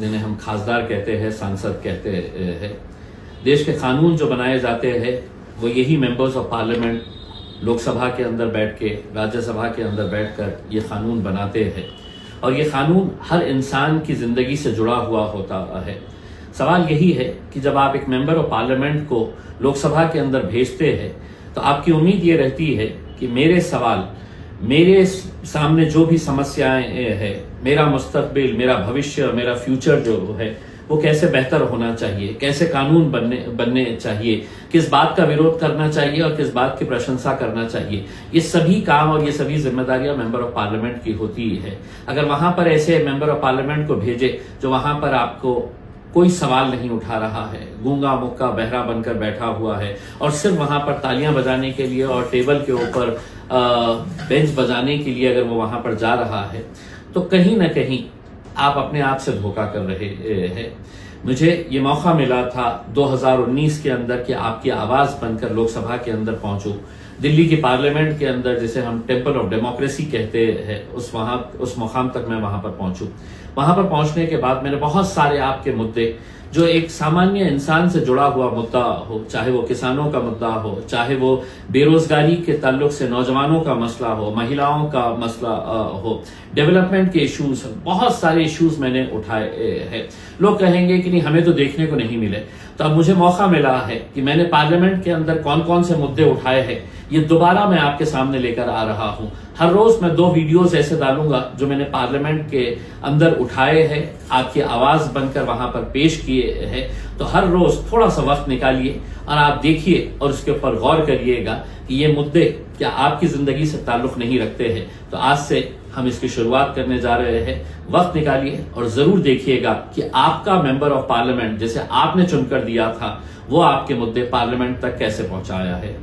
جنہیں ہم خاصدار کہتے ہیں، سانسد کہتے ہیں۔ دیش کے قانون جو بنائے جاتے ہیں، وہ یہی members of parliament, Lok Sabha کے اندر بیٹھ کے، راجیہ سبھا کے اندر بیٹھ کر یہ قانون بناتے ہیں۔ اور یہ قانون ہر انسان کی زندگی سے جڑا ہوا ہوتا ہے۔ سوال یہی ہے کہ جب آپ ایک ممبر آف پارلیمنٹ کو لوک سبھا کے اندر بھیجتے ہیں، تو آپ کی امید یہ رہتی ہے کہ میرے سوال میرے سامنے جو بھی سمسیاں ہے میرا مستقبل، میرا بھوشیہ، میرا فیوچر جو ہے، وہ کیسے بہتر ہونا چاہیے؟ کیسے قانون بننے بننے چاہیے؟ کس بات کا ویروت کرنا چاہیے اور کس بات کی پرشنسا کرنا چاہیے؟ یہ سبھی کام اور یہ سبھی ذمہ داریاں ممبر آف پارلیمنٹ کی ہوتی ہے اگر وہاں پر ایسے ممبر آف پارلیمنٹ کو بھیجے جو وہاں پر آپ کو کوئی سوال نہیں اٹھا رہا ہے۔ گونگا مکہ بہرا بن کر بیٹھا ہوا ہے اور صرف وہاں پر تالیاں بجانے کے لیے اور ٹیبل کے اوپر بینچ بجانے کے لیے اگر وہ وہاں پر جا رہا ہے، تو کہیں نہ کہیں آپ اپنے آپ سے دھوکہ کر رہے ہیں۔ مجھے یہ موقع ملا تھا دو ہزار انیس کے اندر کہ آپ کی آواز بن کر لوک سبھا کے اندر پہنچو دلی کی پارلیمنٹ کے اندر جسے ہم ٹیمپل آف ڈیموکریسی کہتے ہیں، اس وہاں، اس مقام تک میں وہاں پر پہنچوں۔ وہاں پر پہنچنے کے بعد میں نے بہت سارے آپ کے مدعے جو ایک سامانیہ انسان سے جڑا ہوا مدعا ہو، چاہے وہ کسانوں کا مدعا ہو، چاہے وہ بے روزگاری کے تعلق سے نوجوانوں کا مسئلہ ہو، مہیلاؤں کا مسئلہ ہو۔ ڈیولپمنٹ کے ایشوز بہت سارے ایشوز میں نے اٹھائے ہیں۔ لوگ کہیں گے کہ نہیں، ہمیں تو دیکھنے کو نہیں ملے۔ تو اب مجھے موقع ملا ہے کہ میں نے پارلیمنٹ کے اندر کون کون سے مدے اٹھائے ہیں۔ یہ دوبارہ میں آپ کے سامنے لے کر آ رہا ہوں۔ ہر روز میں دو ویڈیوز ایسے ڈالوں گا جو میں نے پارلیمنٹ کے اندر اٹھائے ہیں۔ آپ کی آواز بن کر وہاں پر پیش کیے ہیں۔ تو ہر روز تھوڑا سا وقت نکالیے اور آپ دیکھیے اور اس کے اوپر غور کریے گا کہ یہ مدے کیا آپ کی زندگی سے تعلق نہیں رکھتے ہیں۔ تو آج سے ہم اس کی شروعات کرنے جا رہے ہیں۔ وقت نکالیے اور ضرور دیکھیے گا کہ آپ کا ممبر آف پارلیمنٹ جسے آپ نے چن کر دیا تھا، وہ آپ کے مدد پارلیمنٹ تک کیسے پہنچایا ہے۔